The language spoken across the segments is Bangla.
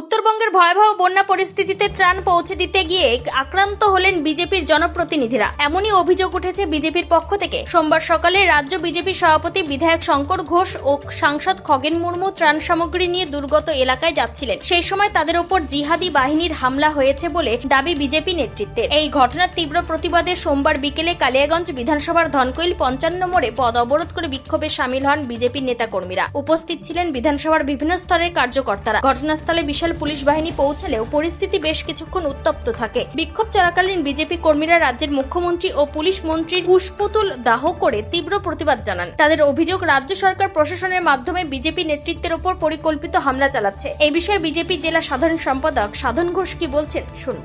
উত্তরবঙ্গের ভয়াবহ বন্যা পরিস্থিতিতে ত্রাণ পৌঁছে দিতে গিয়ে আক্রান্ত হলেন বিজেপির জনপ্রতিনিধিরা। এমনই অভিযোগ উঠেছে বিজেপির পক্ষ থেকে। সোমবার সকালে রাজ্য বিজেপি সভাপতি বিধায়ক শঙ্কর ঘোষ ও সাংসদ খগেন মুর্মু ত্রাণ সামগ্রী নিয়ে দুর্গত এলাকায় যাচ্ছিলেন। সেই সময় তাদের ওপর জিহাদি বাহিনীর হামলা হয়েছে বলে দাবি বিজেপি নেতৃত্বে। এই ঘটনার তীব্র প্রতিবাদে সোমবার বিকেলে কালিয়াগঞ্জ বিধানসভার ধনকৈল পঞ্চান্ন মোড়ে পদ অবরোধ করে বিক্ষোভে সামিল হন বিজেপির নেতাকর্মীরা। উপস্থিত ছিলেন বিধানসভার বিভিন্ন স্তরের কার্যকর্তারা। ঘটনাস্থলে বিশাল পুলিশ বাহিনী পৌঁছালেও পরিস্থিতি বেশ কিছুক্ষণ উত্তপ্ত থাকে। বিক্ষোভ চলাকালীন বিজেপি কর্মীরা রাজ্যের মুখ্যমন্ত্রী ও পুলিশ মন্ত্রীর পুষ্পতুল দাহ করে তীব্র প্রতিবাদ জানান। তাদের অভিযোগ, রাজ্য সরকার প্রশাসনের মাধ্যমে বিজেপি নেতৃত্বের ওপর পরিকল্পিত হামলা চালাচ্ছে। এই বিষয়ে বিজেপি জেলা সাধারণ সম্পাদক সাধন ঘোষ কি বলছেন? শুনব।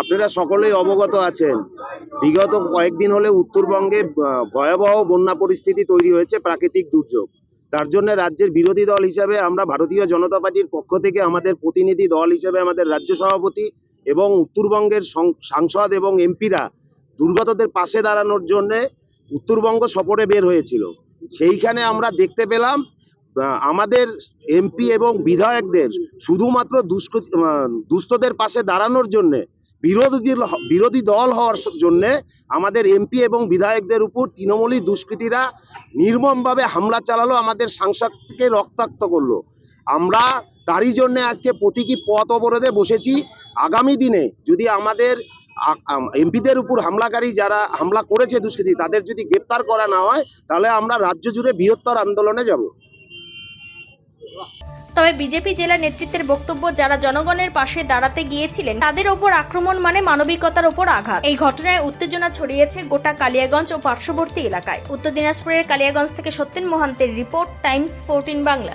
আপনারা সকলেই অবগত আছেন। বিগত কয়েকদিন হলে উত্তরবঙ্গে ভয়াবহ বন্যা পরিস্থিতি তৈরি হয়েছে, প্রাকৃতিক দুর্যোগ। তার জন্য রাজ্যের বিরোধী দল হিসাবে আমরা ভারতীয় জনতা পার্টির পক্ষ থেকে আমাদের প্রতিনিধি দল হিসাবে আমাদের রাজ্য সভাপতি এবং উত্তরবঙ্গের সাংসদ এবং এমপিরা দুর্গতদের পাশে দাঁড়ানোর জন্য উত্তরবঙ্গ সফরে বের হয়েছিল। সেইখানে আমরা দেখতে পেলাম আমাদের এমপি এবং বিধায়কদের শুধুমাত্র দুষ্কৃত দুস্থদের পাশে দাঁড়ানোর জন্যে বিরোধী বিরোধী দল হওয়ার জন্য আমাদের এমপি এবং বিধায়কদের উপর তৃণমূলী দুষ্কৃতীরা নির্মমভাবে হামলা চালালো, আমাদের সাংসদকে রক্তাক্ত করল। আমরা তারই জন্য আজকে প্রতীকী পথ অবরোধে বসেছি। আগামী দিনে যদি আমাদের এমপিদের উপর হামলাকারী যারা হামলা করেছে দুষ্কৃতী, তাদের যদি গ্রেপ্তার করা না হয়, তাহলে আমরা রাজ্য জুড়ে বৃহত্তর আন্দোলনে যাব। তবে বিজেপি জেলা নেতৃত্বের বক্তব্য, যারা জনগণের পাশে দাঁড়াতে গিয়েছিলেন, তাদের ওপর আক্রমণ মানে মানবিকতার ওপর আঘাত। এই ঘটনায় উত্তেজনা ছড়িয়েছে গোটা কালিয়াগঞ্জ ও পার্শ্ববর্তী এলাকায়। উত্তর দিনাজপুরের কালিয়াগঞ্জ থেকে সত্যেন মোহান্তের রিপোর্ট, টাইমস ফোরটিন বাংলা।